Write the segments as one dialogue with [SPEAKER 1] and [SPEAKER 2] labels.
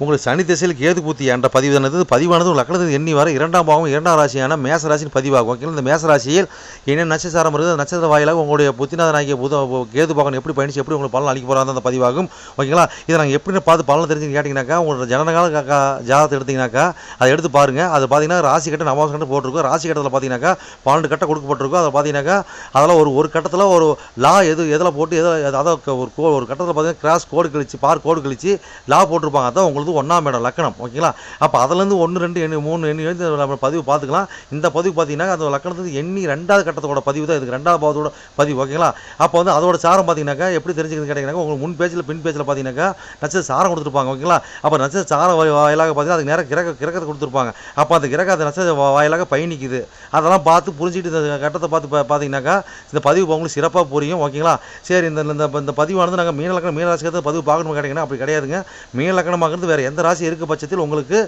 [SPEAKER 1] உங்களுக்கு சனி திசையில் கேது பூத்தி என்ற பதிவானது பதிவானது உங்கள் எண்ணி வர இரண்டாம் பாவம் இரண்டாம் ராசியான மேச ராசியின் பதிவாகும். ஓகேங்களா இந்த மேச ராசியில் என்ன நட்சத்திரம் இருக்குது. நட்சத்திர வாயிலாக உங்களுடைய புத்திநாதனாகிய புத கேது பாகன் எப்படி பயணிச்சு எப்படி உங்களுக்கு பலன் அளிக்க போகிறாங்க அந்த பதிவாகும். ஓகேங்களா? இதை நாங்கள் எப்படி பார்த்து பலன் தெரிஞ்சுன்னு கேட்டிங்கனாக்கா உங்களோட ஜனநாயக ஜாதகத்தை எடுத்திங்கனாக்கா அதை எடுத்து பாருங்கள் அது பார்த்தீங்கன்னா ராசி கட்ட நவாசம் கட்ட போட்டிருக்கோம். ராசி கட்டத்தில் பார்த்தீங்கன்னாக்கா பன்னெண்டு கட்டை கொடுக்கப்பட்டிருக்கும். அதை பார்த்தீங்கன்னாக்கா அதெல்லாம் ஒரு ஒரு கட்டத்தில் ஒரு லா எது எதில் போட்டு எதில் அதாவது ஒரு கோ ஒரு கட்டத்தில் பார்த்தீங்கன்னா கிராஸ் கோடு கழிச்சு பார் கோடு கழிச்சு லா போட்டிருப்பாங்க. அதான் உங்களுக்கு ஒன்றாம் இடம் லக்கணம் ஓகேங்களா? அப்போ அதுலேருந்து ஒன்று ரெண்டு எண்ணி மூணு எண்ணி எழுதி நம்ம பதிவு பார்த்துக்கலாம். இந்த பதிவு பார்த்தீங்கன்னா அந்த லக்கணத்துக்கு எண்ணி ரெண்டாவது கட்டத்தோட பதிவு தான். இதுக்கு ரெண்டாவது பாவத்தோட பதிவு ஓகேங்களா? அப்போ வந்து அதோட சாரம் பார்த்தீங்கன்னாக்கா எப்படி தெரிஞ்சுக்கிறது கேட்டீங்கன்னா உங்களுக்கு முன் பேஜில் பின் பேஜில் பார்த்தீங்கன்னாக்கா நட்சத்திர சாரம் கொடுத்துருப்பாங்க ஓகேங்களா? அப்போ நட்சத்திர சாரம் வாயிலாக பார்த்தீங்கன்னா அதுக்கு நேரம் கிரக கிரகத்தை கொடுத்துருப்பாங்க. அப்போ அந்த கிரக அந்த நட்சத்திர வாயிலாக பயணிக்குது. அதெல்லாம் பார்த்து புரிஞ்சுட்டு இந்த கட்டத்தை பார்த்து பா- பார்த்தீங்கன்னாக்கா இந்த பதிவு உங்களுக்கு சிறப்பாக புரியும் ஓகேங்களா? சரி இந்த இந்த பதிவானது நாங்கள் மீன லக்கணம் மீன பதிவு பார்க்கணும் கேட்டிங்கன்னா அப்படி கிடையாதுங்க. மீன லக்கணமாகிறது வேறு எந்த ராசி இருக்க பட்சத்தில் உங்களுக்கு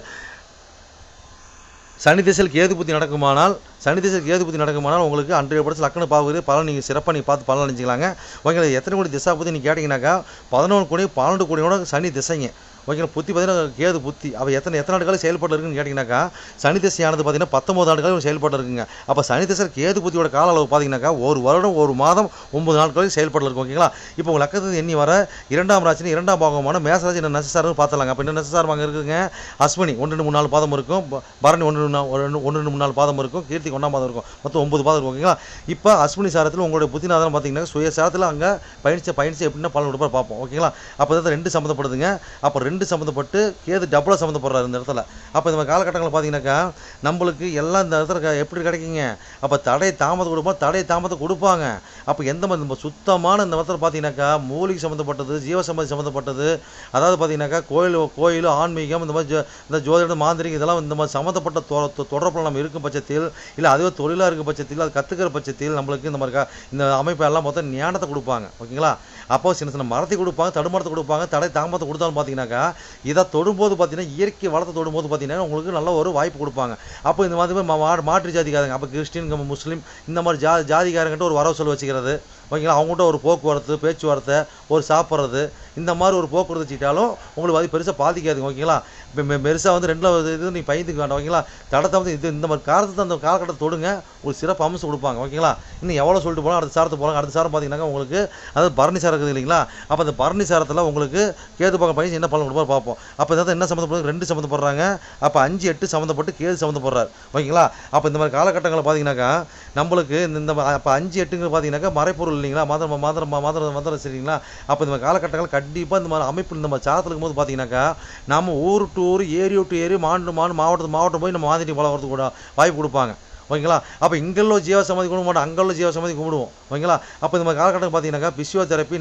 [SPEAKER 1] சனி திசையில் கேது புத்தி நடக்குமானால் சனி திசையில் கேது புத்தி நடக்குமானால் உங்களுக்கு அன்றைய படத்தில் லக்கண பாவுகிறது பலன் நீங்கள் சிறப்பாக நீங்கள் பார்த்து பலன் அணிஞ்சிக்கலாங்க ஓகே எத்தனை கோடி திசா பற்றி நீங்கள் கேட்டிங்கனாக்கா பதினொன்று கோடி பன்னெண்டு கோடியோட சனி திசைங்க. ஓகேங்களா புத்தி பார்த்தீங்கன்னா கேது புத்தி. அவள் எத்தனை எத்தனை ஆண்டுகள் செயல்பட்டு இருக்குன்னு கேட்டிங்கனாக்கா சனி திசையானது பார்த்தீங்கன்னா பத்தொம்பது ஆண்டுகள் செயல்பட்டு இருக்குங்க. அப்போ சனி திசை கேது புத்தியோட கால அளவு பார்த்தீங்கன்னாக்கா ஒரு வருடம் ஒரு மாதம் ஒன்பது நாட்கள் செயல்பட்டு இருக்கும் ஓகேங்களா? இப்போ உங்கள் லக்கத்துக்கு எண்ணி வர இரண்டாம் ராசினி இரண்டாம் பாகமான மேசராஜ் என்ன நெசசாரம் பார்த்தலாங்க அப்போ என்ன நெசசாரம் அங்கே இருக்குங்க அஸ்வினி ஒன்று ரெண்டு மூணு நாலு பாதம் இருக்கும். பரணி ஒன்று ஒன்று ஒன்று ரெண்டு மூணு நாலு பாதம் இருக்கும். கீர்த்தி ஒன்றாம் பாதம் இருக்கும். மொத்தம் ஒன்பது பாதம் இருக்கும் ஓகேங்களா? இப்போ அஸ்வினி சாரத்தில் உங்களுடைய புத்திநாதன் பார்த்தீங்கன்னா சுய சாரத்தில் அங்கே பயணிச்ச பயணிச்சு எப்படின்னா பலன் கொடுப்பார் பார்ப்போம் ஓகேங்களா? அப்போ தான் ரெண்டு சம்மந்தப்படுதுங்க. அப்போ ரெண்டு ரெண்டு சம்மந்தப்பட்டு கேது டபுளாக சம்மந்தப்படுறாரு இந்த இடத்துல. அப்போ இந்த மாதிரி காலகட்டங்களில் பார்த்தீங்கன்னாக்கா நம்மளுக்கு எல்லாம் இந்த இடத்துல க- எப்படி கிடைக்குங்க? அப்போ தடை தாமதம் கொடுப்போம் தடை தாமதம் கொடுப்பாங்க. அப்போ எந்த மாதிரி நம்ம சுத்தமான இந்த இடத்துல பார்த்தீங்கன்னாக்கா மூலிகை சம்மந்தப்பட்டது ஜீவசம்மதி சம்மந்தப்பட்டது அதாவது பார்த்தீங்கன்னாக்கா கோயில் கோயில் ஆன்மீகம் இந்த மாதிரி ஜோ- இந்த ஜோதிடம் மாந்திரிகம் இதெல்லாம் இந்த மாதிரி சம்மந்தப்பட்ட தொ- தொடர்பில் நம்ம இருக்கும் பட்சத்தில் இல்லை அதுவே தொழிலாக இருக்கும் பட்சத்தில் அது கற்றுக்கிற பட்சத்தில் நம்மளுக்கு இந்த மாதிரி இந்த அமைப்பு எல்லாம் மொத்தம் ஞானத்தை கொடுப்பாங்க. ஓகேங்களா? அப்போ சின்ன சின்ன மரத்தை கொடுப்பாங்க தடுமரத்தை கொடுப்பாங்க தடை தாமதத்தை கொடுத்தாலும் பார்த்தீங்கன்னாக்கா இதை தொடும்போது பார்த்தீங்கன்னா இயற்கை வளத்தை தொடும்போது பார்த்தீங்கன்னா உங்களுக்கு நல்ல ஒரு வாய்ப்பு கொடுப்பாங்க. அப்போ இந்த மாதிரி மா- மாற்று ஜாதிக்காரங்க அப்போ கிறிஸ்டின் முஸ்லீம் இந்த மாதிரி ஜா ஜாதிக்காரங்கிட்ட ஒரு வரவு சொல்லி வச்சுக்கிறது ஓகேங்களா? அவங்ககிட்ட ஒரு போக்குவரத்து பேச்சுவார்த்தை ஒரு சாப்பிட்றது இந்த மாதிரி ஒரு போக்குவரத்து வச்சுக்கிட்டாலும் உங்களுக்கு அது பெருசாக பாதிக்காதுங்க ஓகேங்களா? இப்போ பெருசாக வந்து ரெண்டில் இது நீ பயந்துக்க வேண்டாம் ஓகேங்களா? தடத்தை வந்து இது இந்த மாதிரி காலத்தை அந்த காலகட்டத்தை தொடுங்க ஒரு சிறப்பு அம்சம் கொடுப்பாங்க ஓகேங்களா? இன்னும் எவ்வளோ சொல்லிட்டு போகலாம் அடுத்த சாரத்தை போகலாம் அடுத்த சாரம் பார்த்தீங்கன்னா உங்களுக்கு அது பரணி சாரம் இருக்குது இல்லைங்களா? அப்போ அந்த பரணி சாரத்தில் உங்களுக்கு கேது பார்க்க பையன் என்ன பலன் கொடுப்பாரு பார்ப்போம். அப்போ இதாவது என்ன சம்மந்தப்படுறது ரெண்டு சம்மந்தப்படுறாங்க. அப்போ அஞ்சு எட்டு சம்மந்தப்பட்டு கேது சம்மந்தப்படுறாரு ஓகேங்களா? அப்போ இந்த மாதிரி காலகட்டங்களில் பார்த்தீங்கன்னாக்கா நம்மளுக்கு இந்த இந்த அப்போ அஞ்சு எட்டுங்க பார்த்தீங்கன்னாக்கா மறைப்பொருள் இல்லைங்களா? மந்திரம் மந்திரம் மந்திரம் மதுரை சரிங்களா? அப்போ இந்த மாதிரி காலகட்டங்கள் கண்டிப்பாக இந்த மாதிரி அமைப்பு இந்த மாதிரி சாதத்தில் இருக்கும்போது பார்த்தீங்கன்னாக்கா நம்ம ஊர் டு ஊர் ஏரி டு ஏரி மாண்டு மாண்டு மாவட்டத்து மாவட்டம் போய் நம்ம மாதிரி வளர்றதுக்கு கூட வாய்ப்பு கொடுப்பாங்க. ஓகேங்களா? அப்போ இங்குள்ள ஜீவ சமாதி கும்பிட மாட்டோம். அங்குள்ள ஜீவ சமாதி கும்பிடுவோம். ஓகேங்களா? அப்போ இந்த மாதிரி காலகட்டம் பார்த்தீங்கன்னாக்கா பிசியோதெரப்பி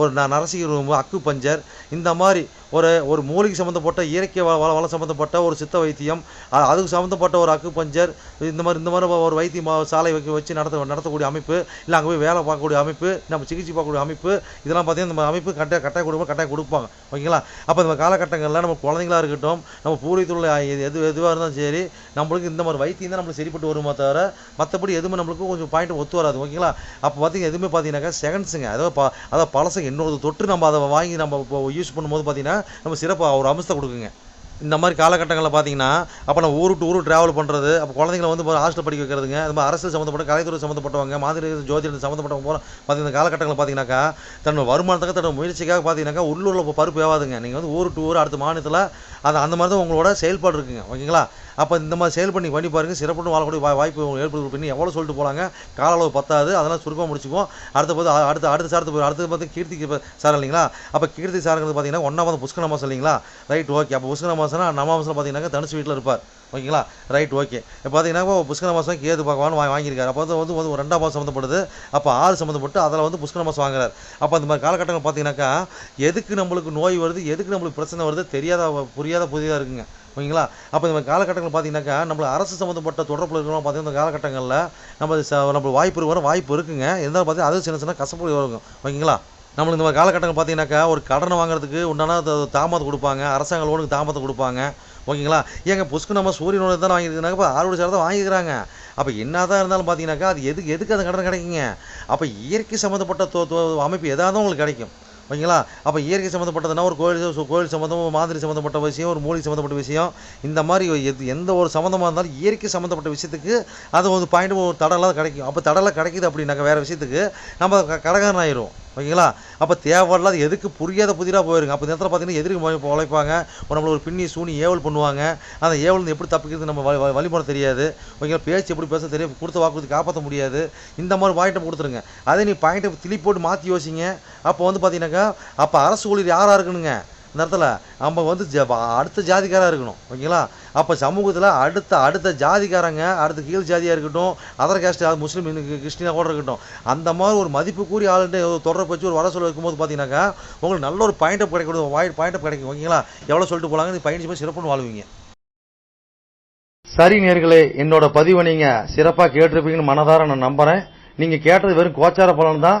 [SPEAKER 1] ஒரு நரசிங்க ரூம் அக்கு பஞ்சர் இந்த மாதிரி ஒரு ஒரு மூலிகை சம்மந்தப்பட்ட இயற்கை வள வள- வளம் சம்மந்தப்பட்ட ஒரு சித்த வைத்தியம் அதுக்கு சம்மந்தப்பட்ட ஒரு அக்கு பஞ்சர் இந்த மாதிரி இந்த மாதிரி ஒரு வைத்தியம் சாலை வைக்க வச்சு நடத்த நடத்தக்கூடிய அமைப்பு இல்லை அங்கே போய் வேலை பார்க்கக்கூடிய அமைப்பு நம்ம சிகிச்சை பார்க்கக்கூடிய அமைப்பு இதெல்லாம் பார்த்தீங்கன்னா இந்த அமைப்பு கட்டாய கட்டாய கொடுப்போம் கட்டாயம் கொடுப்பாங்க. ஓகேங்களா? அப்போ இந்த காலகட்டங்களில் நம்ம குழந்தைங்களா இருக்கட்டும் நம்ம பூர்வீகத்தில் எது எதுவாக இருந்தாலும் சரி நம்மளுக்கு இந்த மாதிரி வைத்தியம் தான் நம்மளுக்கு சரிப்பட்டு வருமா தவிர மற்றபடி எதுவுமே நம்மளுக்கு கொஞ்சம் பாயிண்ட் ஒத்து வராது. ஓகேங்களா? அப்போ பார்த்தீங்க எதுவுமே பார்த்தீங்கன்னாக்கா செகண்ட்ஸுங்க அதாவது ப அதாவது பழசங்க இன்னொரு தொட்டு நம்ம அதை வாங்கி நம்ம இப்போ யூஸ் பண்ணும்போது பார்த்தீங்கன்னா நம்ம சிறப்பாக ஒரு அம்சத்தை கொடுக்குங்க. இந்த மாதிரி காலகட்டங்களில் பார்த்தீங்கன்னா அப்போ நம்ம ஊர் டூரு ட்ராவல் பண்ணுறது அப்போ குழந்தைங்களை வந்து ஹாஸ்டல் படிக்க வைக்கிறதுங்க அது மாதிரி அரசு சம்மந்தப்பட்ட கலைத்துறை சம்மந்தப்பட்டவங்க மாதிரி ஜோதிடம் சம்மந்தப்பட்டவங்க போகிற பார்த்தீங்கன்னா இந்த காலகட்டங்களில் பார்த்தீங்கன்னாக்கா தன்னோட வருமானத்துக்கு தன்னோட முயற்சிக்காக பார்த்தீங்கன்னாக்கா உள்ளூரில் இப்போ பருப்பு ஏவாதுங்க நீங்கள் வந்து ஊர் டூர் ஊர் அடுத்த மாநிலத்தில் அது அந்த மாதிரி தான் உங்களோட செயல்பாடு இருக்குங்க. ஓகேங்களா? அப்போ இந்த மாதிரி செயல் பண்ணி பண்ணி பாருங்கள் சிறப்புடன் வாழக்கூடிய வா வாய்ப்பு உங்களுக்கு ஏற்படுத்தி பண்ணி எவ்வளோ சொல்லிட்டு போகலாங்க கால அளவு பத்தாது. அதெல்லாம் சுருக்கமாக முடிச்சுக்குவோம். அடுத்த போது அடுத்த அடுத்த சாரத்து போய் அடுத்தது பார்த்து கீர்த்திக்கு சார் இல்லைங்களா? அப்போ கீர்த்தி சாருங்கிறது பார்த்தீங்கன்னா ஒன்றாவது புஷ்கர மாதம் இல்லைங்களா? ரைட் ஓகே அப்போ புஷ்கர மாதம்னா மாதம் பார்த்தீங்கன்னா தனுசு வீட்டில் இருப்பார். ஓகேங்களா? ரைட் ஓகே இப்போ பார்த்தீங்கன்னா புஷ்கர மாதம் கேது பார்க்கவானு வா வாங்கியிருக்காரு. அப்போ வந்து வந்து ஒரு ரெண்டாம் மாதம் சம்மந்தப்படுது அப்போ ஆறு சம்மந்தப்பட்டு அதில் வந்து புஷ்கர மாதம் வாங்குறாரு. அப்போ அந்த மாதிரி காலகட்டங்கள் பார்த்தீங்கன்னாக்கா எதுக்கு நம்மளுக்கு நோய் வருது? எதுக்கு நம்மளுக்கு பிரச்சனை வருது? தெரியாத புரியாத புதிதாக இருக்குங்க. ஓகேங்களா அப்போ இந்த மாதிரி காலகட்டங்கள் பார்த்தீங்கன்னாக்கா நம்மள அரசு சம்மந்தப்பட்ட தொடர்பில் இருக்கிறோம் பார்த்தீங்கன்னா இந்த காலகட்டங்களில் நம்ம ச நம்ம வாய்ப்பு வர வாய்ப்பு இருக்குங்க. இருந்தாலும் பார்த்தீங்கன்னா அது சின்ன சின்ன கசப்பு வரும். ஓகேங்களா நம்மளுக்கு இந்த மாதிரி காலகட்டங்கள் பார்த்தீங்கன்னாக்கா ஒரு கடனை வாங்குறதுக்கு உண்டான தாமதம் கொடுப்பாங்க. அரசாங்க லோனுக்கு தாமதம் கொடுப்பாங்க. ஓகேங்களா ஏங்க புஷ்கு நம்ம சூரியனோட தான் வாங்கியிருக்காங்க இப்போ ஆறுபடி தான் வாங்கிக்கிறாங்க அப்போ என்னதான் இருந்தாலும் பார்த்தீங்கன்னாக்கா அது எதுக்கு எதுக்கு அந்த கடன் கிடைக்குங்க? அப்போ இயற்கை சம்மந்தப்பட்ட அமைப்பு எதாவது உங்களுக்கு கிடைக்கும். ஓகேங்களா? அப்போ இயற்கை சம்மந்தப்பட்டதுன்னா ஒரு கோயில் கோயில் சம்மந்தம் மாதிரி சம்மந்தப்பட்ட விஷயம் ஒரு மூலிகை சம்மந்தப்பட்ட விஷயம். இந்த மாதிரி எது எந்த ஒரு சம்மந்தமாக இருந்தாலும் இயற்கை சம்மந்தப்பட்ட விஷயத்துக்கு அது ஒரு பாயிண்ட் ஒரு தடலாக கிடைக்கும். அப்போ தடலாக கிடைக்குது அப்படின்னாக்க வேறு விஷயத்துக்கு நம்ம க- கடகாரன் ஆயிரும் ஓகேங்களா? அப்போ தேவையில்லாத எதுக்கு புரியாத புதிராக போயிருங்க. அப்போ நேரத்தில் பார்த்தீங்கன்னா எதிர்க்கு உழைப்பாங்க. நம்மளை ஒரு பின்னி சூனி ஏவல் பண்ணுவாங்க. அந்த ஏவல் எப்படி தப்பிக்கிறது நம்ம வழி- வழிமுறை தெரியாது. ஓகேங்களா? பேச்சு எப்படி பேச தெரியும்? கொடுத்த வாக்குறுதி காப்பாற்ற முடியாது. இந்த மாதிரி பாயிண்ட்டை கொடுத்துருங்க. அதே நீ பாயிண்ட்டை திளி போட்டு மாற்றி யோசிங்க. அப்போ வந்து பார்த்தீங்கன்னாக்கா அப்போ அரசு ஊழியர் யாராக இருக்கணுங்க? இந்த இடத்துல நம்ம வந்து ஜ- அடுத்த ஜாதிக்காராக இருக்கணும். ஓகேங்களா? அப்போ சமூகத்தில் அடுத்த அடுத்த ஜாதிக்காரங்க அடுத்த கீழ் ஜாதியாக இருக்கட்டும் அதர் கேஸ்ட் முஸ்லீம் கிறிஸ்டினாக கூட இருக்கட்டும் அந்த மாதிரி ஒரு மதிப்பு கூறி ஆளுட்டு தொடர்பு வச்சு ஒரு வர சொல்ல இருக்கும்போது பார்த்தீங்கன்னாக்கா உங்களுக்கு நல்ல ஒரு பாயிண்ட் கிடைக்கும் வாய் பாயிண்ட் கிடைக்கும் ஓகேங்களா? எவ்வளோ சொல்லிட்டு போகலாங்க நீ பயணிச்சு போய் சிறப்புன்னு வாழ்வீங்க. சரி நேர்களே என்னோட பதிவை நீங்கள் சிறப்பாக கேட்டிருப்பீங்கன்னு மனதார நான் நம்புகிறேன் நீங்கள் கேட்டது வெறும் கோச்சார பலன் தான்.